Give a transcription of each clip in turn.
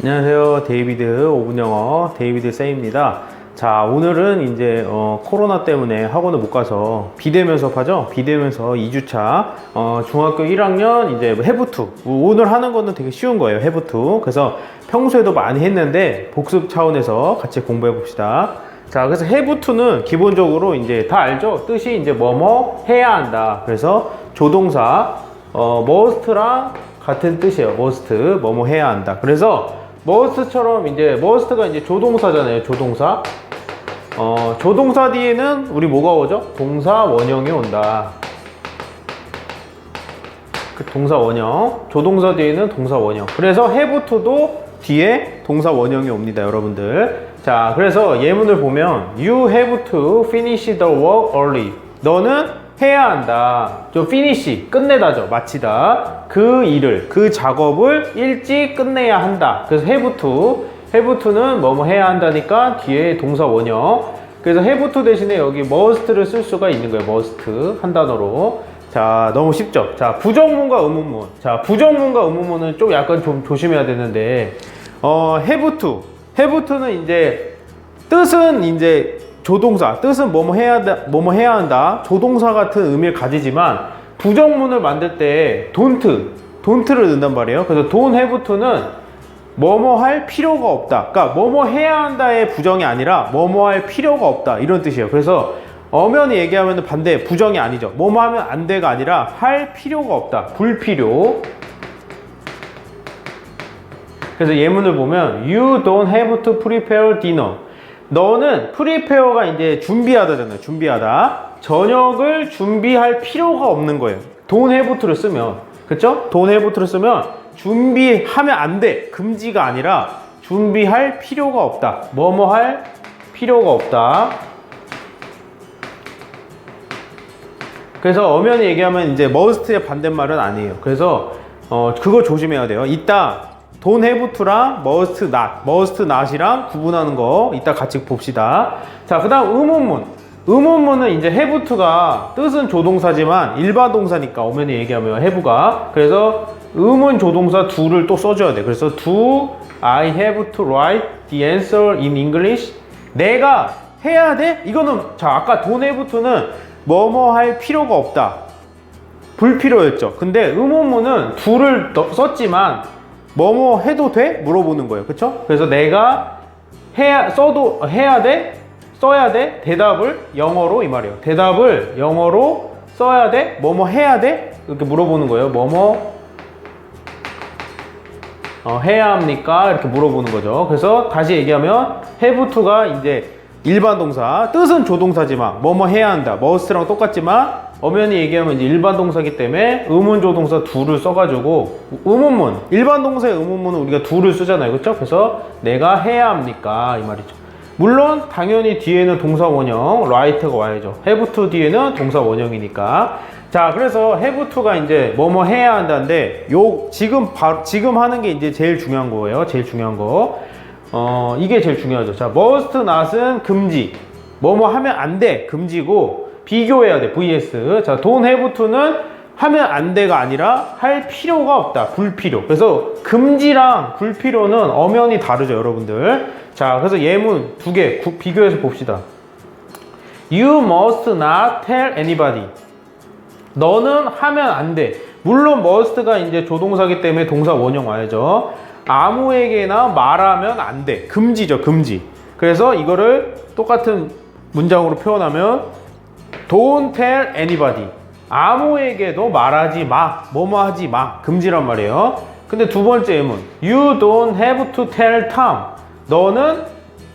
안녕하세요. 데이비드 오분 영어 데이비드 쌤입니다. 자, 오늘은 이제 어, 코로나 때문에 학원을 못 가서 비대면 수업하죠? 비대면 수업 2주차 어, 중학교 1학년 이제 해부투 오늘 하는 거는 되게 쉬운 거예요. 해부투. 그래서 평소에도 많이 했는데 복습 차원에서 같이 공부해 봅시다. 자, 그래서 해부투는 기본적으로 이제 다 알죠? 뜻이 이제 뭐뭐 해야 한다. 그래서 조동사 어, must랑 같은 뜻이에요. must 뭐뭐 해야 한다. 그래서 must처럼 이제 must가 이제 조동사잖아요. 조동사. 어, 조동사 뒤에는 우리 뭐가 오죠? 동사 원형이 온다. 그 동사 원형. 조동사 뒤에는 동사 원형. 그래서 haveto도 뒤에 동사 원형이 옵니다, 여러분들. 자, 그래서 예문을 보면 you have to finish the work early. 너는 해야 한다. 좀 finish 끝내다죠. 마치다. 그 일을 그 작업을 일찍 끝내야 한다. 그래서 have to have to는 뭐뭐 해야 한다니까 뒤에 동사 원형. 그래서 have to 대신에 여기 must를 쓸 수가 있는 거예요. must 한 단어로. 자, 너무 쉽죠? 자, 부정문과 의문문. 자, 부정문과 의문문은 좀 약간 좀 조심해야 되는데, 어, have to. have to는 이제, 뜻은 이제 조동사. 뜻은 뭐뭐 해야, 뭐뭐 해야 한다. 조동사 같은 의미를 가지지만, 부정문을 만들 때 don't, don't를 넣는단 말이에요. 그래서 don't have to는 뭐뭐 할 필요가 없다. 그러니까 뭐뭐 해야 한다의 부정이 아니라 뭐뭐 할 필요가 없다. 이런 뜻이에요. 그래서 엄연히 얘기하면 반대 부정이 아니죠. 뭐뭐 하면 안 돼가 아니라 할 필요가 없다. 불필요. 그래서 예문을 보면 You don't have to prepare dinner. 너는 prepare가 이제 준비하다잖아요. 준비하다. 저녁을 준비할 필요가 없는 거예요. have to를 쓰면. 그쵸? have to를 쓰면 준비하면 안 돼. 금지가 아니라 준비할 필요가 없다. 뭐뭐 할 필요가 없다. 그래서 엄연히 얘기하면 이제 must의 반대말은 아니에요. 그래서 어 그거 조심해야 돼요. 이따 have to랑 must not, must not이랑 구분하는 거 이따 같이 봅시다. 자, 그다음 의문문. 의문문은 이제 to가 뜻은 조동사지만 일반 동사니까 엄연히 얘기하면 have가 그래서 의문 조동사 do를 또 써줘야 돼. 그래서 do I have to write the answer in English? 내가 해야 돼? 이거는 자 아까 have to는 뭐뭐 할 필요가 없다. 불필요했죠. 근데 둘을 넣- 썼지만 뭐뭐 해도 돼? 물어보는 거예요. 그쵸? 그래서 내가 해야 써도 해야 돼? 써야 돼? 대답을 영어로 이 말이에요. 대답을 영어로 써야 돼? 뭐뭐 해야 돼? 이렇게 물어보는 거예요. 뭐뭐 어, 해야 합니까? 이렇게 물어보는 거죠. 그래서 다시 얘기하면 have to가 이제 일반 동사, 뜻은 조동사지만 뭐뭐 해야 한다. must랑 똑같지만 엄연히 얘기하면 일반 동사기 때문에 의문 조 동사 do를 써가지고 의문문, 일반 동사의 의문문은 우리가 do를 쓰잖아요. 그렇죠? 그래서 내가 해야 합니까? 이 말이죠. 물론 당연히 뒤에는 동사 원형 right가 와야죠. have to 뒤에는 동사 원형이니까. 자, 그래서 have to가 이제 뭐뭐 해야 한다는데 요 지금 바, 지금 하는 게 이제 제일 중요한 거예요. 제일 중요한 거. 어, 이게 제일 중요하죠. 자, must not은 금지. 뭐뭐 하면 안 돼. 금지고 비교해야 돼. vs. 자, have to는 하면 안 돼가 아니라 할 필요가 없다. 불필요. 그래서 금지랑 불필요는 엄연히 다르죠, 여러분들. 자, 그래서 예문 두 개 비교해서 봅시다. You must not tell anybody. 너는 하면 안 돼. 물론 must가 이제 조동사기 때문에 동사 원형 와야죠. 아무에게나 말하면 안 돼. 금지죠, 금지. 그래서 이거를 똑같은 문장으로 표현하면 Don't tell anybody. 아무에게도 말하지 마. 뭐뭐 하지 마. 금지란 말이에요. 근데 두 번째 예문. You don't have to tell Tom. 너는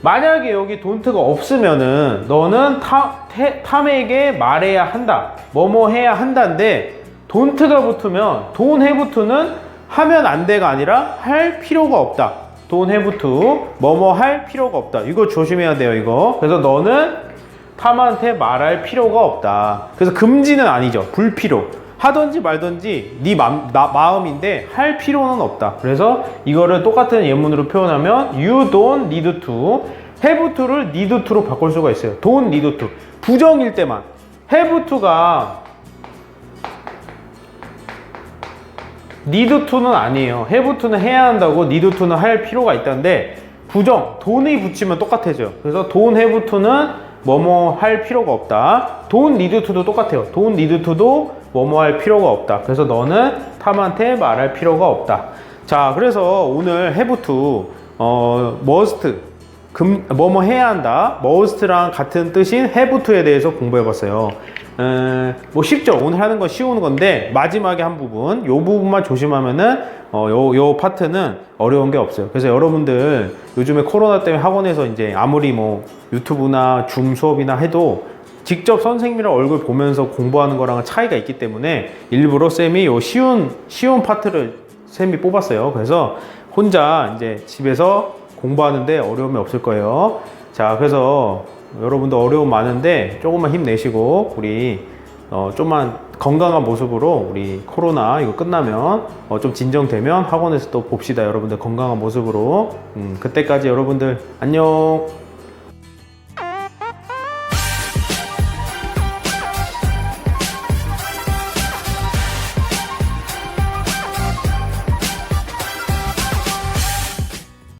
만약에 여기 don't가 없으면은 너는 타, 테, 탐에게 말해야 한다. 뭐뭐 해야 한다인데 don't가 붙으면 don't have to는 하면 안 돼가 아니라 할 필요가 없다. don't have to 뭐뭐 할 필요가 없다. 이거 조심해야 돼요, 이거. 그래서 너는 탐한테 말할 필요가 없다. 그래서 금지는 아니죠. 불필요. 하든지 말든지 네 맘, 나, 마음인데 할 필요는 없다. 그래서 이거를 똑같은 예문으로 표현하면 you don't need to have to를 need to로 바꿀 수가 있어요. don't need to. 부정일 때만. have to가 need to는 아니에요. have to는 해야 한다고 need to는 할 필요가 있다는데 부정 돈이 붙이면 똑같아져요. 그래서 don't have to는 뭐뭐 할 필요가 없다. don't need to도 똑같아요. don't need to도 뭐뭐 할 필요가 없다. 그래서 너는 탐한테 말할 필요가 없다. 자, 그래서 오늘 have to 어 must 금, 뭐뭐 해야 한다. must랑 같은 뜻인 have to에 대해서 공부해 봤어요. 에, 뭐 쉽죠. 오늘 하는 건 쉬운 건데 마지막에 한 부분, 요 부분만 조심하면은 어, 요, 요 파트는 어려운 게 없어요. 그래서 여러분들 요즘에 코로나 때문에 학원에서 이제 아무리 뭐 유튜브나 줌 수업이나 해도 직접 선생님이랑 얼굴 보면서 공부하는 거랑은 차이가 있기 때문에 일부러 쌤이 요 쉬운 쉬운 파트를 쌤이 뽑았어요. 그래서 혼자 이제 집에서 공부하는데 어려움이 없을 거예요. 자, 그래서 여러분도 어려움 많은데 조금만 힘내시고 우리 어, 좀만 건강한 모습으로 우리 코로나 이거 끝나면 어, 좀 진정되면 학원에서 또 봅시다. 여러분들 건강한 모습으로. 음, 그때까지 여러분들 안녕.